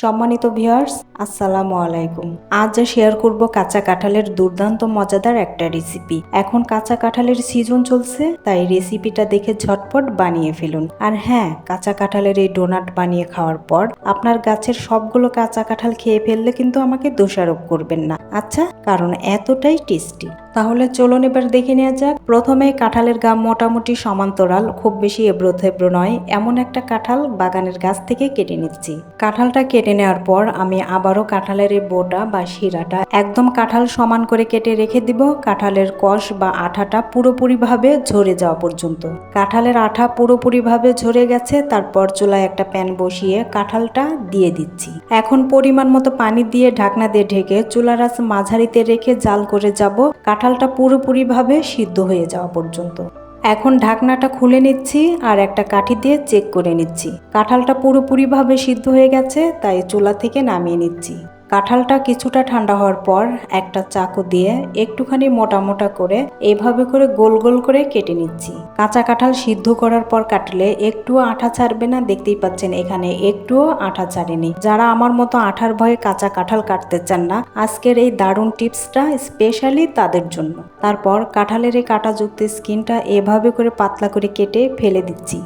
সম্মানিত ভিউয়ার্স, আসসালামু আলাইকুম। আজ যা শেয়ার করব কাঁচা কাঁঠালের দুর্দান্ত মজাদার একটা রেসিপি এখন কাঁচা কাঁঠালের সিজন চলছে, তাই রেসিপিটা দেখে ঝটপট বানিয়ে ফেলুন। আর হ্যাঁ কাঁচা কাঁঠালের এই ডোনাট বানিয়ে খাওয়ার পর আপনার গাছের সবগুলো কাঁচা কাঁঠাল খেয়ে ফেললে কিন্তু আমাকে দোষারোপ করবেন না। আচ্ছা কারণ এতটাই টেস্টি তাহলে চলুন এবার দেখে নেওয়া যাক। প্রথমে কাঁঠালের গাম মোটামুটি সমান্তরাল, খুব বেশি এবড়ো থেবড়ো নয়, এমন একটা কাঁঠাল বাগানের গাছ থেকে কেটে নিচ্ছি। কাঁঠালটা কেটে নেওয়ার পর আমি আবারও কাঁঠালের এই বোটা বা শিরাটা একদম কাঁঠাল সমান করে কেটে রেখে দিব। কাঁঠালের কষ বা আঠাটা পুরোপুরিভাবে ঝরে যাওয়া পর্যন্ত। কাঁঠালের আঠা পুরোপুরিভাবে ঝরে গেছে, তারপর চুলায় একটা প্যান বসিয়ে কাঁঠালটা দিয়ে দিচ্ছি। এখন পরিমাণ মতো পানি দিয়ে ঢাকনা দিয়ে ঢেকে চুলার আঁচ মাঝারিতে রেখে জাল করে যাব। কাঁঠালটা পুরোপুরিভাবে সিদ্ধ হয়ে যাওয়া পর্যন্ত। এখন ঢাকনাটা খুলে নিচ্ছি আর একটা কাঠি দিয়ে চেক করে নিচ্ছি। কাঁঠালটা পুরোপুরিভাবে সিদ্ধ হয়ে গেছে, তাই চুলা থেকে নামিয়ে নিচ্ছি। কাঁঠালটা কিছুটা ঠান্ডা হওয়ার পর একটা চাকু দিয়ে একটুখানি মোটা মোটা করে এভাবে করে গোল গোল করে কেটে নিচ্ছি। কাঁচা কাঁঠাল সিদ্ধ করার পর কাটলে একটুও আঠা ছাড়বে না, দেখতেই পাচ্ছেন এখানে একটুও আঠা ছাড়েনি। যারা আমার মতো আঠার ভয়ে কাঁচা কাঁঠাল কাটতে চান না, আজকের এই দারুণ টিপসটা স্পেশালি তাদের জন্য। তারপর কাঁঠালের এই কাঁটাযুক্ত স্কিনটা এভাবে করে পাতলা করে কেটে ফেলে দিচ্ছি।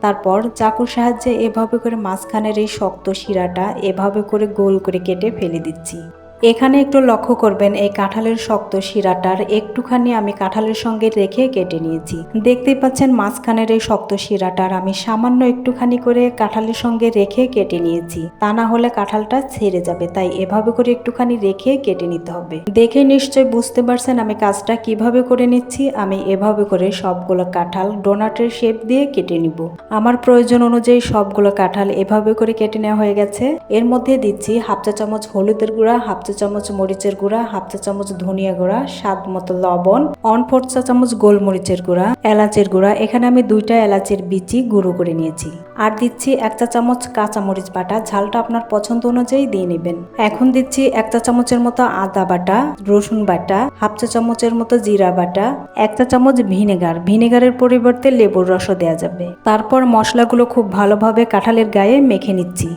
তারপর চাকুর সাহায্যে এভাবে করে মাঝখানের এই শক্ত শিরাটা এভাবে করে গোল করে কেটে ফেলে দিচ্ছি। এখানে একটু লক্ষ্য করবেন, এই কাঁঠালের শক্ত শিরাটার একটুখানি আমি কাঁঠালের সঙ্গে রেখে কেটে নিয়েছি। দেখতেই পাচ্ছেন মাঝখানের এই শক্ত শিরাটার আমি সামান্য একটুখানি করে কাঁঠালের সঙ্গে রেখে কেটে নিয়েছি। তা না হলে কাঁঠালটা ছেড়ে যাবে, তাই এভাবে করে একটুখানি রেখে কেটে নিতে হবে। দেখে নিশ্চয় বুঝতে পারছেন আমি কাজটা কীভাবে করে নিচ্ছি। আমি এভাবে করে সবগুলো কাঁঠাল ডোনাটের শেপ দিয়ে কেটে নিব। আমার প্রয়োজন অনুযায়ী সবগুলো কাঁঠাল এভাবে করে কেটে নেওয়া হয়ে গেছে। এর মধ্যে দিচ্ছি হাফ চা চামচ হলুদের গুঁড়া, হাফ চা চামচ মরিচের গুঁড়া, হাফ চা চামচ ধনিয়া গুঁড়া, স্বাদ মতো লবণ অন ফোর চা চামচ গোলমরিচের গুঁড়া, এলাচের গুঁড়া। এখানে আমি দুইটা এলাচের বিচি গুঁড়ো করে নিয়েছি। আর দিচ্ছি এক চা চামচ কাঁচা মরিচ বাটা, ঝালটা আপনার পছন্দ অনুযায়ী দিয়ে নেবেন। এখন দিচ্ছি এক চা চামচের মতো আদা বাটা, রসুন বাটা, হাফ চা চামচের মতো জিরা বাটা, এক চা চামচ ভিনেগার। ভিনেগারের পরিবর্তে লেবুর রসও দেওয়া যাবে। তারপর মশলাগুলো খুব ভালোভাবে কাঁঠালের গায়ে মেখে নিচ্ছি।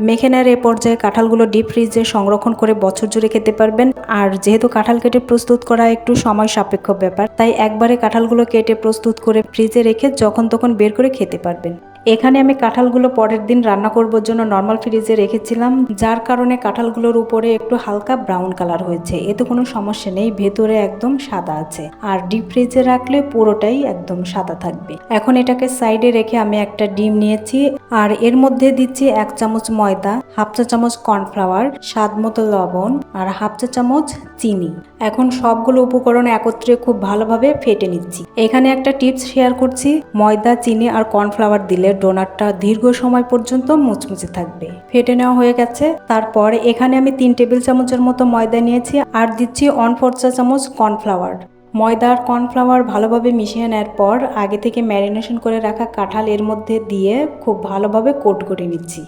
মেখে নেওয়ার এ পর্যায়ে কাঁঠালগুলো ডিপ ফ্রিজে সংরক্ষণ করে বছর জুড়ে খেতে পারবেন। আর যেহেতু কাঁঠাল কেটে প্রস্তুত করা একটু সময় সাপেক্ষ ব্যাপার, তাই একবারে কাঁঠালগুলো কেটে প্রস্তুত করে ফ্রিজে রেখে যখন তখন বের করে খেতে পারবেন। এখানে আমি কাঁঠালগুলো পরের দিন রান্না করবার জন্য নর্মাল ফ্রিজে রেখেছিলাম, যার কারণে কাঁঠালগুলোর উপরে একটু হালকা ব্রাউন কালার হয়েছে। এতে কোনো সমস্যা নেই, ভেতরে একদম সাদা আছে। আর ডিপ ফ্রিজে রাখলে পুরোটাই একদম সাদা থাকবে। এখন এটাকে সাইডে রেখে আমি একটা ডিম নিয়েছি, আর এর মধ্যে দিচ্ছি এক চামচ ময়দা, হাফ চা চামচ কর্নফ্লাওয়ার স্বাদ মতো লবণ, আর হাফ চা চামচ চিনি। এখন সবগুলো উপকরণ একত্রে খুব ভালোভাবে ফেটে নিচ্ছি। এখানে একটা টিপস শেয়ার করছি, ময়দা, চিনি আর কর্নফ্লাওয়ার দিলে ডোনাটটা দীর্ঘ সময় পর্যন্ত মুচমুচে থাকবে। ফেটে নেওয়া হয়ে গেছে। তারপর এখানে আমি তিন টেবিল চামচের মতো ময়দা নিয়েছি আর দিচ্ছি অন ফোর চা চামচ কর্নফ্লাওয়ার ময়দা আর কর্নফ্লাওয়ার ভালোভাবে মিশিয়ে নেওয়ার পর আগে থেকে ম্যারিনেশন করে রাখা কাঁঠাল এর মধ্যে দিয়ে খুব ভালোভাবে কোট করে নিচ্ছি।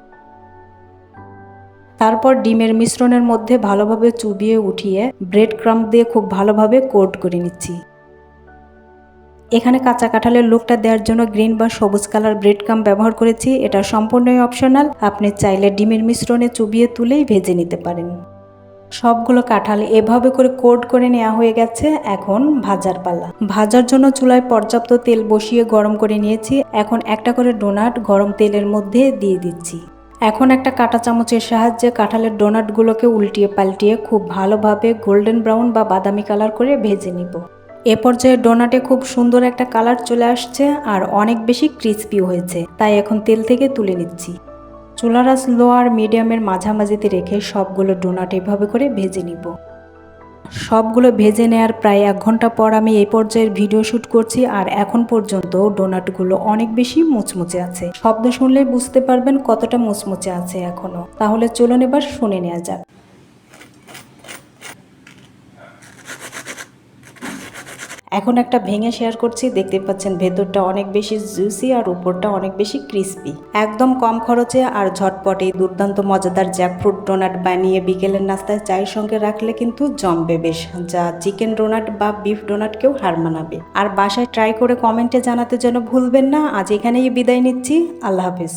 তারপর ডিমের মিশ্রণের মধ্যে ভালোভাবে চুবিয়ে উঠিয়ে ব্রেড ক্রাম্প দিয়ে খুব ভালোভাবে কোট করে নিচ্ছি। এখানে কাঁচা কাঁঠালের লুকটা দেওয়ার জন্য গ্রিন বা সবুজ কালার ব্রেড কাম ব্যবহার করেছি। এটা সম্পূর্ণই অপশনাল আপনি চাইলে ডিমের মিশ্রণে চুবিয়ে তুলেই ভেজে নিতে পারেন। সবগুলো কাঁঠাল এভাবে করে কোট করে নেওয়া হয়ে গেছে। এখন ভাজার পালা। ভাজার জন্য চুলায় পর্যাপ্ত তেল বসিয়ে গরম করে নিয়েছি। এখন একটা করে ডোনাট গরম তেলের মধ্যে দিয়ে দিচ্ছি। এখন একটা কাঁটা চামচের সাহায্যে কাঁঠালের ডোনাটগুলোকে উল্টিয়ে পাল্টিয়ে খুব ভালোভাবে গোল্ডেন ব্রাউন বা বাদামি কালার করে ভেজে নিব। এ পর্যায়ে ডোনাটে খুব সুন্দর একটা কালার চলে আসছে আর অনেক বেশি ক্রিস্পি হয়েছে, তাই এখন তেল থেকে তুলে নিচ্ছি। চুলারাস লো আর মিডিয়ামের মাঝামাঝিতে রেখে সবগুলো ডোনাট এভাবে করে ভেজে নিব। সবগুলো ভেজে নেওয়ার প্রায় এক ঘণ্টা পর আমি এই পর্যায়ের ভিডিও শ্যুট করছি আর এখন পর্যন্ত ডোনাটগুলো অনেক বেশি মুচমুচে আছে। শব্দ শুনলে বুঝতে পারবেন কতটা মুচমুচে আছে এখনও। তাহলে চলুন এবার শুনে নেওয়া যাক। এখন একটা ভেঙে শেয়ার করছি, দেখতে পাচ্ছেন ভেতরটা অনেক বেশি জুসি আর উপরটা অনেক বেশি ক্রিস্পি। একদম কম খরচে আর ঝটপটে দুর্দান্ত মজাদার জ্যাকফ্রুট ডোনাট বানিয়ে বিকেলের নাস্তায় চায়ের সঙ্গে রাখলে কিন্তু জমবে বেশ, যা চিকেন ডোনাট বা বিফ ডোনাটকেও হার মানাবে। আর বাসায় ট্রাই করে কমেন্টে জানাতে যেন ভুলবেন না, আজ এখানেই বিদায় নিচ্ছি, আল্লাহ হাফিজ।